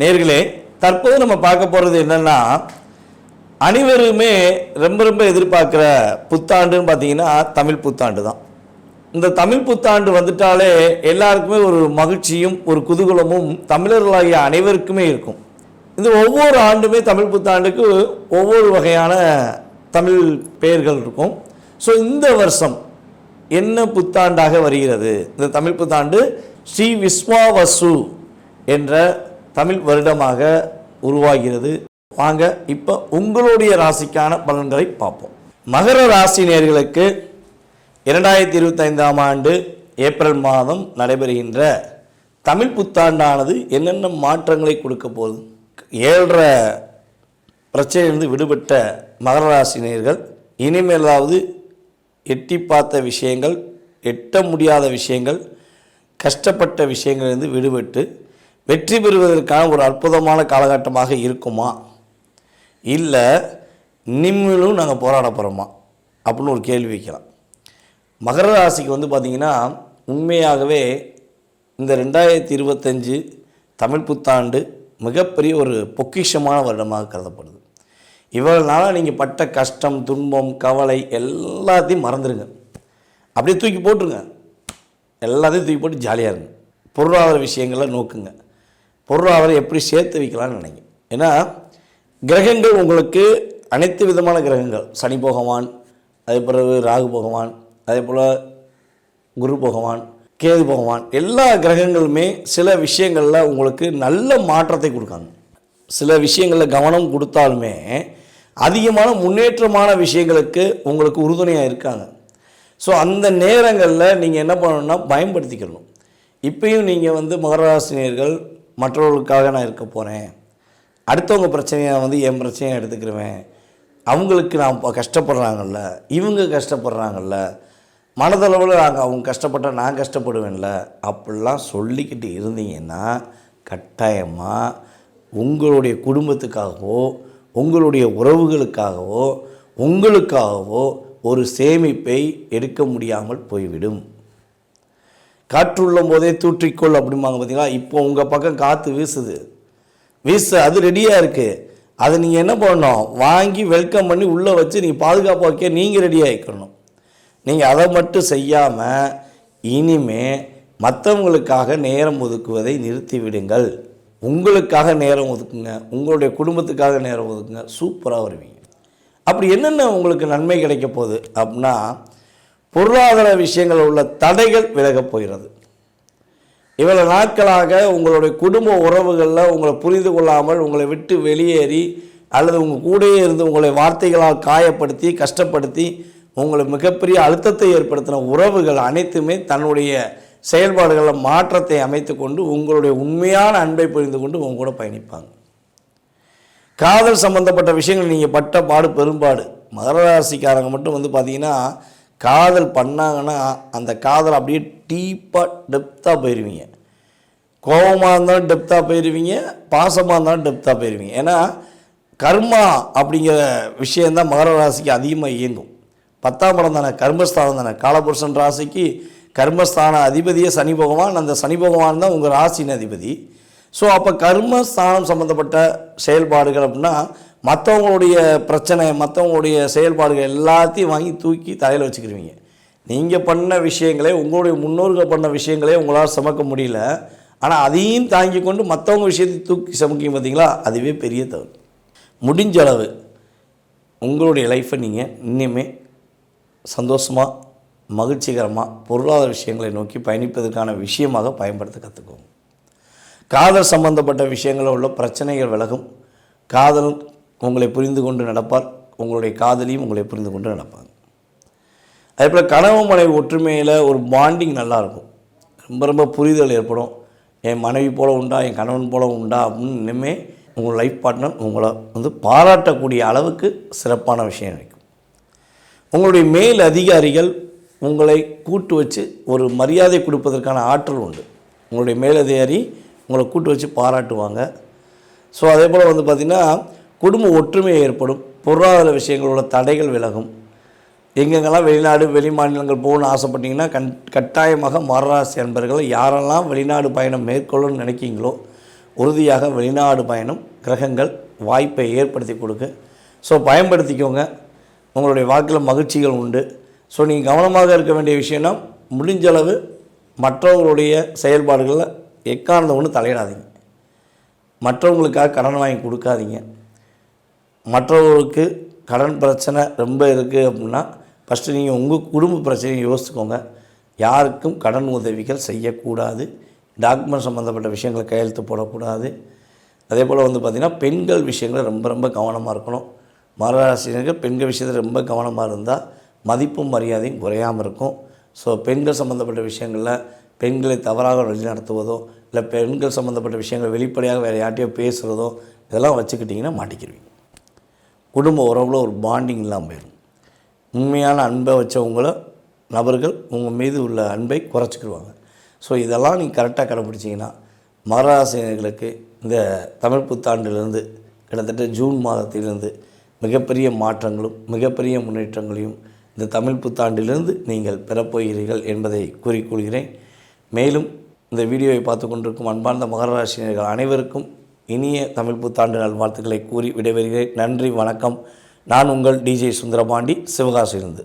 நேர்களே தற்போது நம்ம பார்க்க போகிறது என்னன்னா அனைவருமே ரொம்ப ரொம்ப எதிர்பார்க்குற புத்தாண்டுன்னு பார்த்தீங்கன்னா தமிழ் புத்தாண்டு தான். இந்த தமிழ் புத்தாண்டு வந்துட்டாலே எல்லாருக்குமே ஒரு மகிழ்ச்சியும் ஒரு குதூகலமும் தமிழர்களாகிய அனைவருக்குமே இருக்கும். இந்த ஒவ்வொரு ஆண்டுமே தமிழ் புத்தாண்டுக்கு ஒவ்வொரு வகையான தமிழ் பெயர்கள் இருக்கும். ஸோ இந்த வருஷம் என்ன புத்தாண்டாக வருகிறது? இந்த தமிழ் புத்தாண்டு ஸ்ரீ விஸ்வாவசு என்ற தமிழ் வருடமாக உருவாகிறது. வாங்க இப்போ உங்களுடைய ராசிக்கான பலன்களை பார்ப்போம். மகர ராசி நேர்களுக்கு இரண்டாயிரத்தி இருபத்தைந்தாம் ஆண்டு ஏப்ரல் மாதம் நடைபெறுகின்ற தமிழ் புத்தாண்டானது என்னென்ன மாற்றங்களை கொடுக்க போகுது? ஏழரை பிரச்சனையிலிருந்து விடுபட்ட மகர ராசினியர்கள் இனிமேலாவது எட்டி பார்த்த விஷயங்கள் எட்ட முடியாத விஷயங்கள் கஷ்டப்பட்ட விஷயங்கள்லேருந்து விடுபட்டு வெற்றி பெறுவதற்கான ஒரு அற்புதமான காலகட்டமாக இருக்குமா? இல்லை நிம்மிலும் நாங்கள் போராட போகிறோமா அப்படின்னு ஒரு கேள்வி வைக்கலாம் மகர ராசிக்கு வந்து பார்த்திங்கன்னா உண்மையாகவே இந்த ரெண்டாயிரத்தி இருபத்தஞ்சு தமிழ் புத்தாண்டு மிகப்பெரிய ஒரு பொக்கிஷமான வருடமாக கருதப்படுது. இவ்வளவு நாளாக நீங்கள் பட்ட கஷ்டம் துன்பம் கவலை எல்லாத்தையும் மறந்துடுங்க அப்படியே தூக்கி போட்டுருங்க. எல்லாத்தையும் தூக்கி போட்டு ஜாலியாக இருங்க. பொருளாதார விஷயங்களை நோக்குங்க. பொருளாதாரம் எப்படி சேர்த்து வைக்கலாம்னு நினைங்க. ஏன்னா கிரகங்கள் உங்களுக்கு அனைத்து விதமான கிரகங்கள். சனி பகவான் அதே பிறகு ராகு பகவான் அதே போல் குரு பகவான் கேது பகவான் எல்லா கிரகங்களுமே சில விஷயங்களில் உங்களுக்கு நல்ல மாற்றத்தை கொடுக்காங்க. சில விஷயங்களில் கவனம் கொடுத்தாலுமே அதிகமான முன்னேற்றமான விஷயங்களுக்கு உங்களுக்கு உறுதுணையாக இருக்காங்க. ஸோ அந்த நேரங்களில் நீங்கள் என்ன பண்ணணும்னா பயன்படுத்திக்கணும். இப்பயும் நீங்கள் வந்து மகராசினியர்கள் மற்றவர்களுக்காக நான் இருக்க போகிறேன் அடுத்தவங்க பிரச்சனையை வந்து என் பிரச்சனையை எடுத்துக்கிருவேன். அவங்களுக்கு நான் இப்போ கஷ்டப்படுறாங்கல்ல. இவங்க கஷ்டப்படுறாங்கல்ல. மனதளவில் நாங்கள் அவங்க கஷ்டப்பட்டால் நான் கஷ்டப்படுவேன்ல. அப்படிலாம் சொல்லிக்கிட்டு இருந்தீங்கன்னா கட்டாயமாக உங்களுடைய குடும்பத்துக்காகவோ உங்களுடைய உறவுகளுக்காகவோ உங்களுக்காகவோ ஒரு சேமிப்பை எடுக்க முடியாமல் போய்விடும். காற்றுள்ளும் போதே தூற்றிக்கொள் அப்படிம்பாங்க பார்த்தீங்களா? இப்போ உங்கள் பக்கம் காற்று வீசுது. வீசு அது ரெடியாக இருக்குது அதை நீங்கள் என்ன பண்ணணும்? வாங்கி வெல்கம் பண்ணி உள்ளே வச்சு நீங்கள் பாதுகாப்பாக வைக்க நீங்கள் ரெடி ஆகிக்கணும் நீங்கள் அதை மட்டும் செய்யாமல் இனிமே மற்றவங்களுக்காக நேரம் ஒதுக்குவதை நிறுத்தி விடுங்கள். உங்களுக்காக நேரம் ஒதுக்குங்க. உங்களுடைய குடும்பத்துக்காக நேரம் ஒதுக்குங்க. சூப்பராக வருவீங்க. அப்படி என்னென்ன உங்களுக்கு நன்மை கிடைக்க போகுது அப்படின்னா பொருளாதார விஷயங்களில் உள்ள தடைகள் விலகப் போகிறது. இவ்வளவு நாட்களாக உங்களுடைய குடும்ப உறவுகளில் உங்களை புரிந்து கொள்ளாமல் உங்களை விட்டு வெளியேறி அல்லது உங்கள் கூடயே இருந்து உங்களை வார்த்தைகளால் காயப்படுத்தி கஷ்டப்படுத்தி உங்களை மிகப்பெரிய அழுத்தத்தை ஏற்படுத்தின உறவுகள் அனைத்துமே தன்னுடைய செயல்பாடுகளில் மாற்றத்தை அமைத்து கொண்டு உங்களுடைய உண்மையான அன்பை புரிந்து கொண்டு உங்க கூட பயணிப்பாங்க. காதல் சம்பந்தப்பட்ட விஷயங்கள் நீங்கள் பட்ட பாடு பெரும்பாடு. மகர ராசிக்காரங்க மட்டும் வந்து பார்த்தீங்கன்னா காதல் பண்ணாங்கன்னா அந்த காதல் அப்படியே டீப்பாக டெப்த்தாக போயிடுவீங்க கோபமாக இருந்தாலும் டெப்த்தாக போயிடுவீங்க பாசமாக இருந்தாலும் டெப்த்தாக போயிடுவீங்க ஏன்னா கர்மா அப்படிங்கிற விஷயந்தான் மகர ராசிக்கு அதிகமாக இயங்கும். பத்தாம் படம் தானே கர்மஸ்தானம் தானே. காலபுருஷன் ராசிக்கு கர்மஸ்தான அதிபதியே சனி பகவான். அந்த சனி பகவான் தான் உங்கள் ராசியின் அதிபதி. ஸோ அப்போ கர்மஸ்தானம் சம்மந்தப்பட்ட செயல்பாடுகள் அப்படின்னா மற்றவங்களுடைய பிரச்சனை மற்றவங்களுடைய செயல்பாடுகள் எல்லாத்தையும் வாங்கி தூக்கி தலையில் வச்சுக்கிருவீங்க. நீங்கள் பண்ண விஷயங்களே உங்களுடைய முன்னோர்கள் பண்ண விஷயங்களே உங்களால் சுமக்க முடியல. ஆனால் அதையும் தாங்கி கொண்டு மற்றவங்க விஷயத்தை தூக்கி சுமக்கிங்க பார்த்தீங்களா? அதுவே பெரிய தவறு. முடிஞ்ச அளவு உங்களுடைய லைஃப்பை நீங்கள் இன்னுமே சந்தோஷமாக மகிழ்ச்சிகரமாக பொருளாதார விஷயங்களை நோக்கி பயணிப்பதற்கான விஷயமாக பயன்படுத்த கற்றுக்கோங்க காதல் சம்பந்தப்பட்ட விஷயங்களில் உள்ள பிரச்சனைகள் விலகும். காதல் உங்களை புரிந்து கொண்டு நடப்பார். உங்களுடைய காதலியும் உங்களை புரிந்து கொண்டு நடப்பாங்க. அதே போல் கனவு மனைவி ஒற்றுமையில் ஒரு பாண்டிங் நல்லாயிருக்கும் ரொம்ப ரொம்ப புரிதல் ஏற்படும். என் மனைவி போல உண்டா என் கணவன் போல உண்டா அப்படின்னு இனிமே உங்கள் லைஃப் பார்ட்னர் உங்களை வந்து பாராட்டக்கூடிய அளவுக்கு சிறப்பான விஷயம் இருக்கும். உங்களுடைய மேல் அதிகாரிகள் உங்களை கூட்டு வச்சு ஒரு மரியாதை கொடுப்பதற்கான ஆற்றல் உண்டு. உங்களுடைய மேலதிகாரி உங்களை கூட்டு வச்சு பாராட்டுவாங்க. ஸோ அதே போல் வந்து பார்த்திங்கன்னா குடும்ப ஒற்றுமை ஏற்படும். பொருளாதார விஷயங்களோட தடைகள் விலகும். எங்கெங்கெல்லாம் வெளிநாடு வெளி மாநிலங்கள் போகணும்னு ஆசைப்பட்டீங்கன்னா கண் கட்டாயமாக மரராசி அன்பர்கள் யாரெல்லாம் வெளிநாடு பயணம் மேற்கொள்ளணும்னு நினைக்கிங்களோ உறுதியாக வெளிநாடு பயணம் கிரகங்கள் வாய்ப்பை ஏற்படுத்தி கொடுக்க. ஸோ பயன்படுத்திக்கோங்க. உங்களுடைய வாக்கில் மகிழ்ச்சிகள் உண்டு. ஸோ நீங்கள் கவனமாக இருக்க வேண்டிய விஷயம்னா முடிஞ்சளவு மற்றவர்களுடைய மற்றவங்களுடைய செயல்பாடுகளில் எக்காரணத்தை ஒன்று தலையிடாதீங்க. மற்றவங்களுக்காக கடன் வாங்கி கொடுக்காதீங்க. மற்றவர்களுக்கு கடன் பிரச்சனை ரொம்ப இருக்குது அப்படின்னா ஃபஸ்ட்டு நீங்கள் உங்கள் குடும்ப பிரச்சனையை யோசிச்சுக்கோங்க. யாருக்கும் கடன் உதவிகள் செய்யக்கூடாது. டாக்குமெண்ட் சம்மந்தப்பட்ட விஷயங்களை கையெழுத்து போடக்கூடாது. அதே போல் வந்து பார்த்திங்கன்னா பெண்கள் விஷயங்கள் ரொம்ப ரொம்ப கவனமாக இருக்கணும். மகராசினர்கள் பெண்கள் விஷயத்தில் ரொம்ப கவனமாக இருந்தால் மதிப்பும் மரியாதையும் குறையாமல் இருக்கும். ஸோ பெண்கள் சம்மந்தப்பட்ட விஷயங்களில் பெண்களை தவறாக வழிநடத்துவதோ இல்லை பெண்கள் சம்மந்தப்பட்ட விஷயங்கள் வெளிப்படையாக வேறு யார்ட்டையோ பேசுகிறதோ இதெல்லாம் வச்சுக்கிட்டிங்கன்னா மாட்டிக்கிடுவீங்க குடும்ப உறவில் ஒரு பாண்டிங் இல்லாமல் போயிடும் உண்மையான அன்பை வச்சவங்கள நபர்கள் உங்கள் மீது உள்ள அன்பை குறைச்சிக்கிடுவாங்க ஸோ இதெல்லாம் நீங்கள் கரெக்டாக கடைப்பிடிச்சிங்கன்னா மகராசினர்களுக்கு இந்த தமிழ் புத்தாண்டிலிருந்து கிட்டத்தட்ட ஜூன் மாதத்திலிருந்து மிகப்பெரிய மாற்றங்களும் மிகப்பெரிய முன்னேற்றங்களையும் இந்த தமிழ் புத்தாண்டிலிருந்து நீங்கள் பெறப்போகிறீர்கள் என்பதை கூறிக்கொள்கிறேன் மேலும் இந்த வீடியோவை பார்த்து கொண்டிருக்கும் அன்பார்ந்த மகராசினியர்கள் அனைவருக்கும் இனிய தமிழ் புத்தாண்டு நல்வாழ்த்துக்களை கூறி விடைபெறுகிறேன். நன்றி வணக்கம். நான் உங்கள் டிஜே சுந்தரபாண்டி சிவகாசியிலிருந்து.